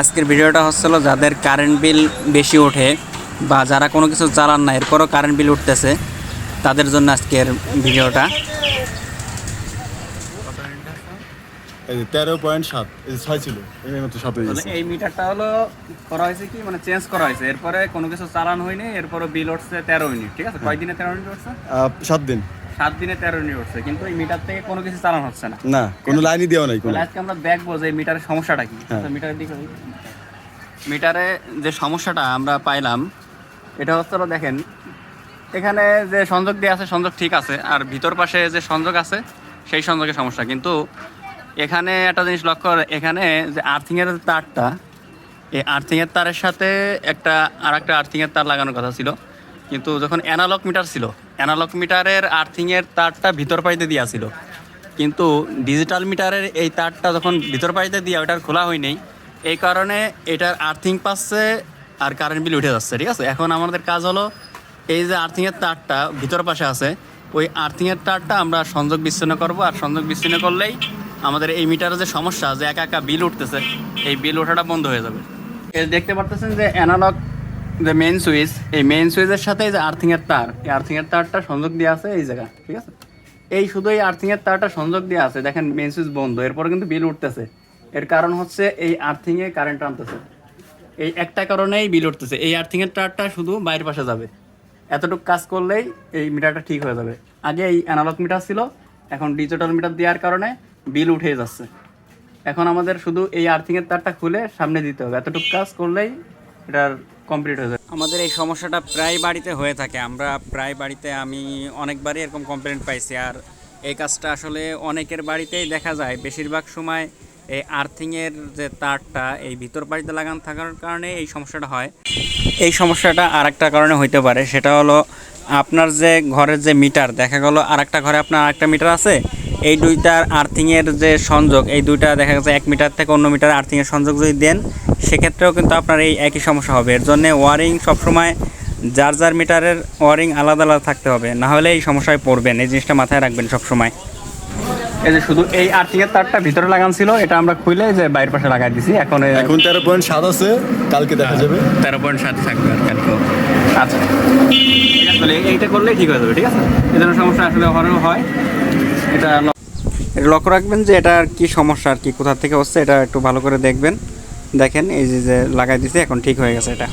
আজকের ভিডিওটা হচ্ছিল যাদের কারেন্ট বিল বেশি ওঠে বা যারা কোনো কিছু চালান না এরপরও কারেন্ট বিল উঠতেছে তাদের জন্য আজকের ভিডিওটা। তেরো পয়েন্ট সাত ছয় ছিল এই হয়ে গেছে। এই মিটারটা হলো করা হয়েছে কি মানে চেঞ্জ করা হয়েছে এরপরে কোনো কিছু চালান হয়নি এরপরে বিল উঠছে তেরো ইউনিট ঠিক আছে? কয় দিনে তেরো ইউনিট উঠছে? সাত দিন। সাত দিনে তেরো ইউনিট উঠছে কিন্তু এই মিটার থেকে কোনো কিছু চালান হচ্ছে না। না কোনো লাইনই দেওয়া নাই কোনো। আজকে আমরা দেখব যে মিটারের সমস্যাটা কি। হ্যাঁ। মিটারের দিকে মিটারে যে সমস্যাটা আমরা পাইলাম এটা হচ্ছে দেখেন এখানে যে সংযোগ দিয়ে আছে সংযোগ ঠিক আছে আর ভিতর পাশে যে সংযোগ আছে সেই সংযোগের সমস্যা। কিন্তু এখানে একটা জিনিস লক্ষ্য করে, এখানে যে আর্থিংয়ের তারটা এই আর্থিংয়ের তারের সাথে একটা আর একটা আর্থিংয়ের তার লাগানোর কথা ছিল। কিন্তু যখন অ্যানালগ মিটার ছিল অ্যানালগ মিটারের আর্থিংয়ের তারটা ভিতর পাইতে দেওয়া ছিল। কিন্তু ডিজিটাল মিটারের এই তারটা যখন ভিতর পাইতে দিয়ে ওটার খোলা হয়নি এই কারণে এটার আর্থিং পাচ্ছে আর কারেন্ট বিল উঠে যাচ্ছে, ঠিক আছে? এখন আমাদের কাজ হলো এই যে আর্থিংয়ের তারটা ভিতর পাশে আছে, ওই আর্থিংয়ের তারটা আমরা সংযোগ বিচ্ছিন্ন করব। আর সংযোগ বিচ্ছিন্ন করলেই আমাদের এই মিটারের যে সমস্যা, যে একা একা বিল উঠতেছে, এই বিল ওঠাটা বন্ধ হয়ে যাবে। দেখতে পারতেছেন যে অ্যানালগ যে মেইন সুইচ এই মেইন সুইচের সাথে এই যে আর্থিংয়ের তার, এই আর্থিংয়ের তারটা সংযোগ দিয়ে আছে এই জায়গা ঠিক আছে? এই শুধু এই আর্থিংয়ের তারটা সংযোগ দিয়ে আছে, দেখেন মেইন সুইচ বন্ধ, এরপরে কিন্তু বিল উঠতেছে। এর কারণ হচ্ছে এই আর্থিংয়ে কারেন্ট আনতেছে এই একটা কারণেই বিল উঠতেছে, এই আর্থিংয়ের তারটা শুধু বাইরের পাশে যাবে। এতটুকু কাজ করলেই এই মিটারটা ঠিক হয়ে যাবে। আগে এই অ্যানালগ মিটার ছিল, এখন ডিজিটাল মিটার দেওয়ার কারণে বিল উঠে যাচ্ছে। এখন আমাদের শুধু এই আর্থিংয়ের তারটা খুলে সামনে দিতে হবে, এতটুকু কাজ করলেই এটার কমপ্লিট হয়ে যাবে। আমাদের এই সমস্যাটা প্রায় বাড়িতে হয়ে থাকে। আমরা প্রায় বাড়িতে আমি অনেকবারই এরকম কমপ্লেন পাইছি। আর এই কাজটা আসলে অনেকের বাড়িতেই দেখা যায়। বেশিরভাগ সময় এই আর্থিংয়ের যে তারটা, এই ভিতর বাড়িতে লাগানো থাকার কারণে এই সমস্যাটা হয়। এই সমস্যাটা আর একটা কারণে হইতে পারে। সেটা হলো আপনার যে ঘরের যে মিটার দেখা গেলো আর একটা ঘরে আপনার আরেকটা মিটার আছে। এই দুইটার আর্থিংয়ের যে সংযোগ এই দুইটা দেখা গেছে এক মিটার থেকে অন্য মিটার আর্থিংয়ের সংযোগ যদি দেন সেক্ষেত্রেও কিন্তু আপনার এই একই সমস্যা হবে। এর জন্যে ওয়ারিং সবসময় যার যার মিটারের ওয়ারিং আলাদা আলাদা থাকতে হবে। না হলে এই সমস্যায় পড়বেন এই জিনিসটা মাথায় রাখবেন সবসময়। এই যে শুধু এই আর্থিংয়ের তারটা ভিতরে লাগান ছিল এটা আমরা খুলে যে বাইরের পাশে লাগাই দিছি এখন এখন তেরো পয়েন্ট সাত আছে কালকে দেখা যাবে। তেরো পয়েন্ট সাত থাকবে আর কালকে। আচ্ছা। ঠিক এইটা করলেই ঠিক হয়ে যাবে ঠিক আছে? এই ধরনের সমস্যা আসলে হরেও হয় এটা এটা লক্ষ্য রাখবেন যে এটা আর কি সমস্যা আর কি, কোথা থেকে হচ্ছে, এটা একটু ভালো করে দেখবেন। দেখেন, এই যে লাগাই দিছে, এখন ঠিক হয়ে গেছে এটা।